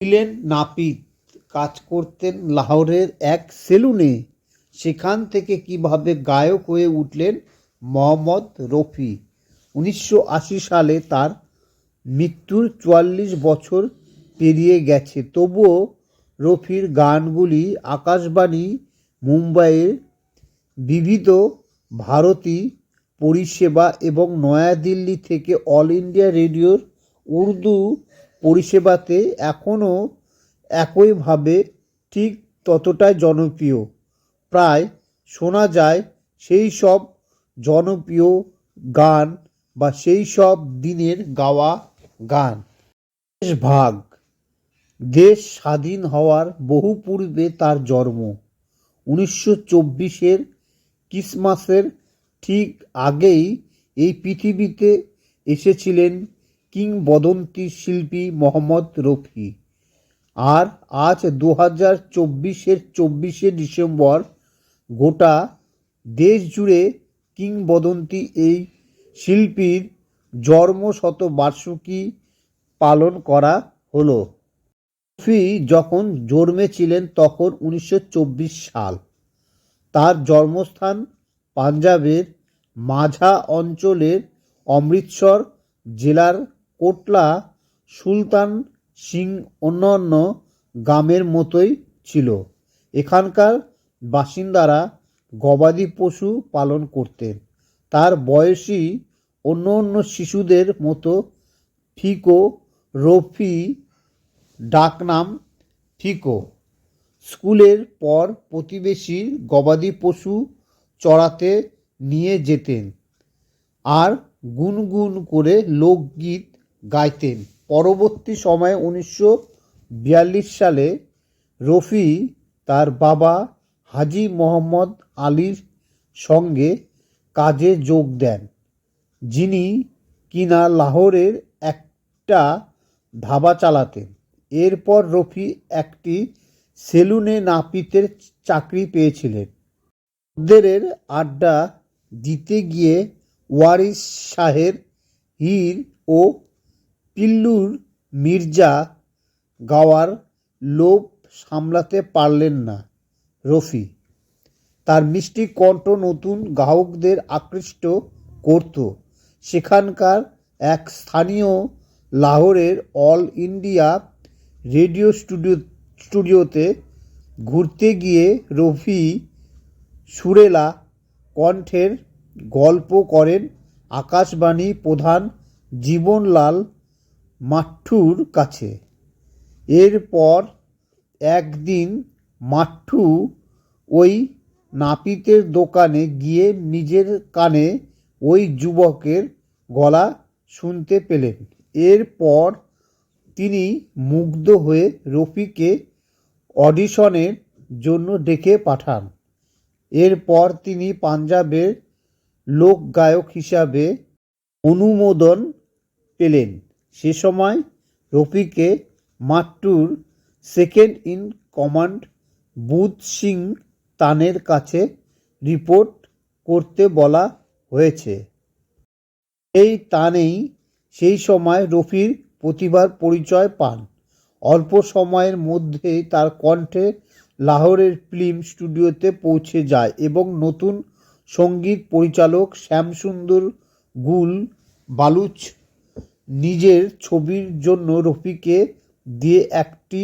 ছিলেন নাপিত। কাজ করতেন লাহোরের এক সেলুনে। সেখান থেকে কীভাবে গায়ক হয়ে উঠলেন মোহাম্মদ রফি। উনিশশো আশি সালে তার মৃত্যুর চুয়াল্লিশ বছর পেরিয়ে গেছে। তবুও রফির গানগুলি আকাশবাণী, মুম্বাইয়ের বিবিধ ভারতী পরিষেবা এবং নয়াদিল্লি থেকে অল ইন্ডিয়া রেডিওর উর্দু পরিষেবাতে এখনও একইভাবে ঠিক ততটাই জনপ্রিয়। প্রায় শোনা যায় সেই সব জনপ্রিয় গান বা সেই সব দিনের গাওয়া গান। দেশ ভাগ। দেশ স্বাধীন হওয়ার বহু পূর্বে তার জন্ম। উনিশশো চব্বিশের ক্রিসমাসের ঠিক আগেই এই পৃথিবীতে এসেছিলেন কিংবদন্তি শিল্পী মোহাম্মদ রফি। আর আজ দু হাজার চব্বিশের চব্বিশে ডিসেম্বর গোটা দেশ জুড়ে কিংবদন্তি এই শিল্পীর জন্ম শতবার্ষিকী পালন করা হলো। রফি যখন জন্মেছিলেন তখন উনিশশো চব্বিশ সাল। তার জন্মস্থান পাঞ্জাবের মাঝা অঞ্চলের অমৃতসর জেলার কোটলা সুলতান সিং অন্যান্য গ্রামের মতোই ছিল। এখানকার বাসিন্দারা গবাদি পশু পালন করতেন। তার বয়সী অন্য অন্য শিশুদের মতো ফিকো, রফি, ডাকনাম ফিকো। স্কুলের পর প্রতিবেশীর গবাদি পশু চড়াতে নিয়ে যেতেন। আর গুনগুন করে লোকগীত গাইতেন। পরবর্তী সময়ে উনিশশো বিয়াল্লিশ সালে রফি তার বাবা হাজি মোহাম্মদ আলীর সঙ্গে কাজে যোগ দেন, যিনি কিনা লাহোরের একটা ধাবা চালাতেন। এরপর রফি একটি সেলুনে নাপিতের চাকরি পেয়েছিলেন। খদ্দেরের আড্ডা দিতে গিয়ে ওয়ারিস শাহের হীর ও পিল্লুর মির্জা গাওয়ার লোভ সামলাতে পারলেন না রফি। তার মিষ্টি কণ্ঠ নতুন গ্রাহকদের আকৃষ্ট করত। সেখানকার এক স্থানীয় লাহোরের অল ইন্ডিয়া রেডিও স্টুডিও, স্টুডিওতে ঘুরতে গিয়ে রফি সুরেলা কণ্ঠের গল্প করেন আকাশবাণী প্রধান জীবনলাল মাঠ্ঠুর কাছে। এরপর একদিন মাঠ্ঠু ওই নাপিতের দোকানে গিয়ে নিজের কানে ওই যুবকের গলা শুনতে পেলেন। এরপর তিনি মুগ্ধ হয়ে রফিকে অডিশনের জন্য ডেকে পাঠান। এরপর তিনি পাঞ্জাবের লোকগায়ক হিসাবে অনুমোদন পেলেন। সে সময় রফিকে মাট্টুর second in command Budh Singh তানের কাছে রিপোর্ট করতে বলা হয়েছে। এই তানেই সেই সময় রফির প্রতিভার পরিচয় পান। অল্প সময়ের মধ্যেই তার কণ্ঠে লাহোরের ফিল্ম স্টুডিওতে পৌঁছে যায় এবং নতুন সংগীত পরিচালক শ্যামসুন্দর গুল বালুচ নিজের ছবির জন্য রফিকে দিয়ে একটি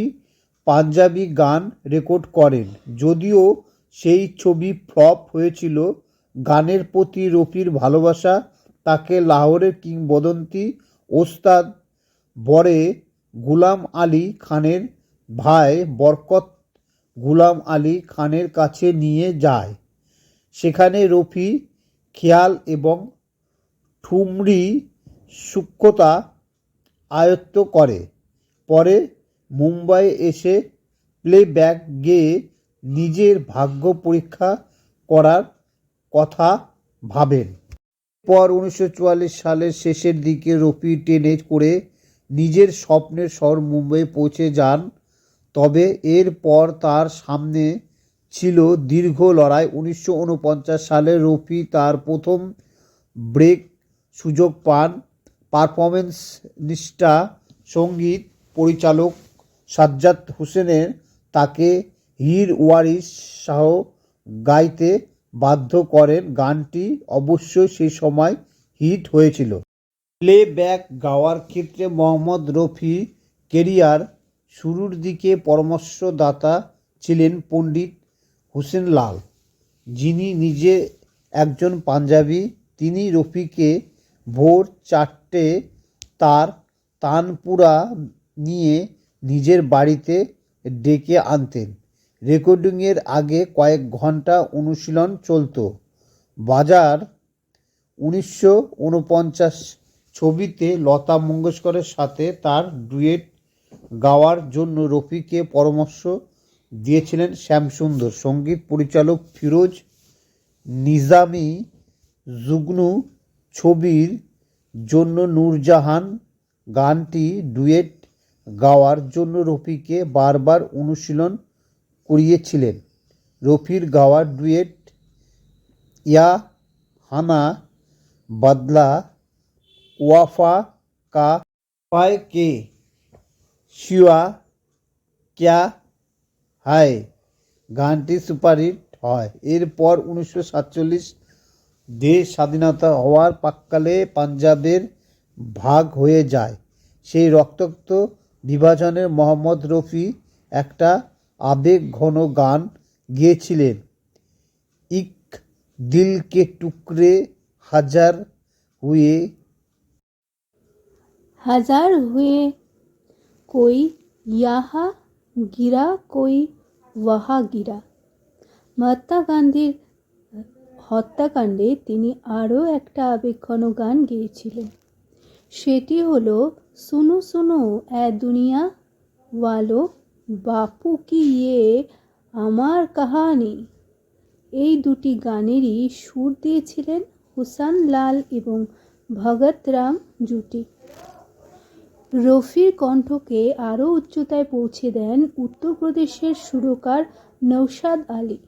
পাঞ্জাবি গান রেকর্ড করেন। যদিও সেই ছবি ফ্লপ হয়েছিল, গানের প্রতি রফির ভালোবাসা, তাকে লাহোরের কিংবদন্তি ওস্তাদ বরে গুলাম আলী খানের ভাই বরকত গুলাম আলী খানের কাছে নিয়ে যায়। সেখানে রফি খেয়াল এবং ঠুমরি সূক্ষ্মতা আয়ত্ত করে। পরে মুম্বাই এসে প্লেব্যাক গেয়ে নিজের ভাগ্য পরীক্ষা করার কথা ভাবেন। পর উনিশশো চুয়াল্লিশ সালের শেষের দিকে রফি ট্রেনে করে নিজের স্বপ্নের শহর মুম্বাই পৌঁছে যান। তবে এরপর তার সামনে ছিল দীর্ঘ লড়াই। উনিশশো উনপঞ্চাশ সালে রফি তার প্রথম ব্রেক সুযোগ পান। পারফরমেন্স নিষ্ঠা, সংগীত পরিচালক সাজ্জাদ হোসেনের তাকে হীর ওয়ারিস শাহ গাইতে বাধ্য করেন। গানটি অবশ্যই সেই সময় হিট হয়েছিল। প্লেব্যাক গাওয়ার ক্ষেত্রে মোহাম্মদ রফি কেরিয়ার শুরুর দিকে পরামর্শদাতা ছিলেন পণ্ডিত হোসেন লাল যিনি নিজে একজন পাঞ্জাবি, তিনি রফিকে ভোর চারটে তার তানপুরা নিয়ে নিজের বাড়িতে ডেকে আনতেন। রেকর্ডিংয়ের আগে কয়েক ঘণ্টা অনুশীলন চলতো। বাজার উনিশশো উনপঞ্চাশ ছবিতে লতা মঙ্গেশকরের সাথে তার ডুয়েট গাওয়ার জন্য রফিকে পরামর্শ দিয়েছিলেন শ্যামসুন্দর। সংগীত পরিচালক ফিরোজ নিজামি জুগনু ছবির জন্য নূরজাহান গানটি ডুয়েট গাওয়ার জন্য রফিকে বারবার অনুশীলন করিয়েছিলেন। রফির গাওয়া ডুয়েট ইয়া হানা বাদলা ওয়াফা কা পায় কে শিয়া ক্যা হায়। গানটি সুপারহিট হয়। এরপর উনিশশো সাতচল্লিশ দেশ স্বাধীনতা হওয়ার প্রাক্কালে পাঞ্জাবের ভাগ হয়ে যায় সেই রক্তাক্ত বিভাজনের মোহাম্মদ রফি একটা আবেগ ঘন গান গেয়েছিলেন ইক দিল কে টুকরে হাজার হুয়ে हजार हुए कोई यहाँ गिरा कोई वहाँ गिरा মহাত্মা গান্ধীর হত্যাকাণ্ডে তিনি আরও একটা আবেক্ষণ গান গেয়েছিলেন। সেটি হলো সুনো সুনো এ দুনিয়া ওয়ালো, বাপু কি ইয়ে আমার কাহানি? এই দুটি গানেরই সুর দিয়েছিলেন হুসান লাল এবং ভগৎ রাম জুটি। রফির কণ্ঠকে আরও উচ্চতায় পৌঁছে দেন উত্তরপ্রদেশের সুরকার নৌশাদ আলী।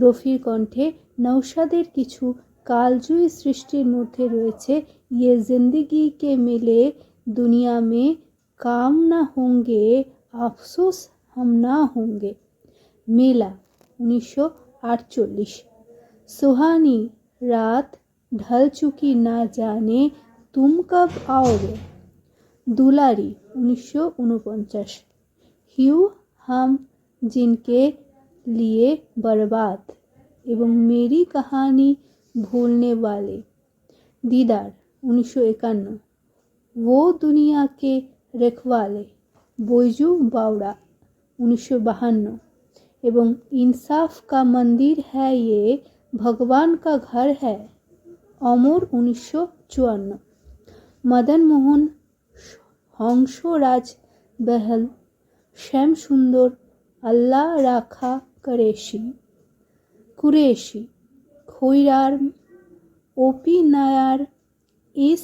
রফির কণ্ঠে নৌসাদের কিছু কালজয়ী সৃষ্টির মধ্যে রয়েছে ইয়ে জিন্দিগিকে মেলে দুনিয়া মে কাম না হোঙ্গে, আফসোস হাম না হোঙ্গে। মেলা, উনিশশো আটচল্লিশ। সোহানি, রাত ঢল চুকি না জানে তুম কব আওগে। দুলারি, উনিশশো উনপঞ্চাশ। হিউ হাম, জিনকে लिए बर्बाद এবং মেরি কাহানি ভুলনে वाले দিদার উনিশশো একান্ন वो दुनिया के रखवाले বৈজু বাওড়া উনিশশো বাহান্ন এবং इंसाफ का मंदिर है ये भगवान का घर है অমর উনিশশো চুয়ান্ন মদন মোহন হংসরাজ বেহল শ্যাম সুন্দর আল্লাহ রাখা করেশি কুরেশি খৈরার ওপি নায়ার এস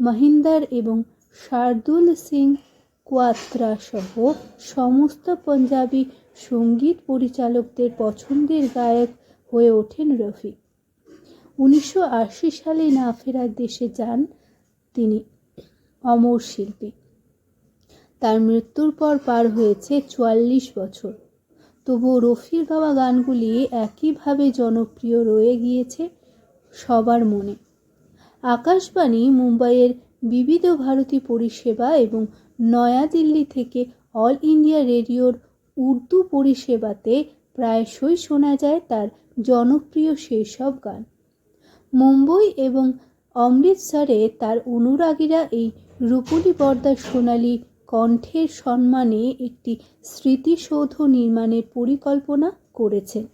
মহিন্দর এবং শার্দুল সিং কোয়াত্রা সহ সমস্ত পঞ্জাবি সংগীত পরিচালকদের পছন্দের গায়ক হয়ে ওঠেন রফি উনিশশো আশি সালে না ফেরার দেশে যান তিনি অমর শিল্পী। তার মৃত্যুর পর পার হয়েছে চুয়াল্লিশ বছর। তবুও রফির গাওয়া গানগুলি একইভাবে জনপ্রিয় রয়ে গিয়েছে সবার মনে। আকাশবাণী মুম্বাইয়ের বিবিধ ভারতী পরিষেবা এবং নয়াদিল্লি থেকে অল ইন্ডিয়া রেডিওর উর্দু পরিষেবাতে প্রায়শই শোনা যায় তার জনপ্রিয় সেই সব গান। মুম্বই এবং অমৃতসরে তার অনুরাগীরা এই রূপলি পর্দার সোনালি কণ্ঠের সম্মানে একটি স্মৃতিসৌধ নির্মাণের পরিকল্পনা করেছেন।